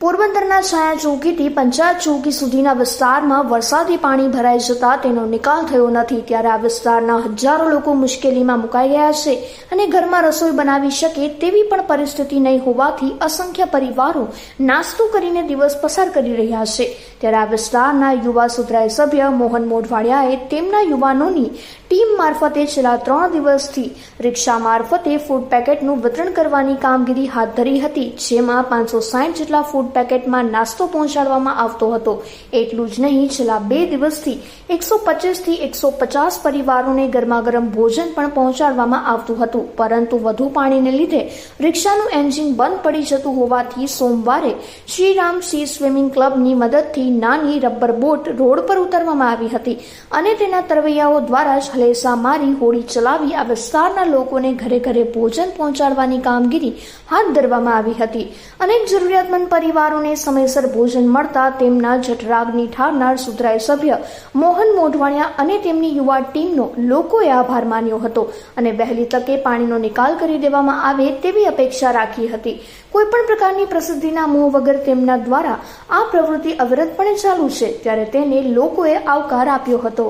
પોરબંદરના છાયા ચોકીથી પંચાયત ચોકી સુધીના વિસ્તારમાં વરસાદી પાણી ભરાઈ જતા તેનો નિકાલ થયો નથી. ત્યારે આ વિસ્તારના હજારો લોકો મુશ્કેલીમાં મુકાઈ ગયા છે અને ઘરમાં રસોઈ બનાવી શકે તેવી પણ પરિસ્થિતિ નહીં હોવાથી અસંખ્ય પરિવારો નાસ્તો કરીને દિવસ પસાર કરી રહ્યા છે. ત્યારે આ વિસ્તારના યુવા સુધરાય સભ્ય મોહન મોઢવાડિયાએ તેમના યુવાનોની ટીમ મારફતે છેલ્લા ત્રણ દિવસથી રિક્ષા મારફતે ફૂડ પેકેટનું વિતરણ કરવાની કામગીરી હાથ ધરી હતી, જેમાં પાંચસો સાઠ જેટલા ફૂડ પેકેટમાં નાસ્તો પહોંચાડવામાં આવતો હતો. એટલું જ નહીં, છેલ્લા બે દિવસથી એકસો પચીસથી એકસો પચાસ પરિવારોને ગરમાગરમ ભોજન પણ પહોંચાડવામાં આવતું હતું. પરંતુ વધુ પાણીને લીધે રિક્ષાનું એન્જિન બંધ પડી જતું હોવાથી સોમવારે શ્રીરામ સી સ્વિમિંગ ક્લબની મદદથી નાની રબર બોટ રોડ પર ઉતારવામાં આવી હતી અને તેના તરવૈયાઓ દ્વારા જ હલેસા મારી હોડી ચલાવી આ વિસ્તારના લોકોને ઘરે ઘરે ભોજન પહોંચાડવાની કામગીરી હાથ ધરવામાં આવી હતી. અનેક જરૂરિયાતમંદ પરિવારોને સમયસર ભોજન મળતા તેમના જઠરાગની ઠારનાર સુધરાય સભ્ય મોહન મોઢવાણિયા અને તેમની યુવા ટીમનો લોકોએ આભાર માન્યો હતો અને વહેલી તકે પાણીનો નિકાલ કરી દેવામાં આવે તેવી અપેક્ષા રાખી હતી. કોઈપણ પ્રકારની પ્રસિદ્ધિના મોહ વગર તેમના દ્વારા આ પ્રવૃત્તિ અવિરતપણે ચાલુ છે, ત્યારે તેને લોકોએ આવકાર આપ્યો હતો.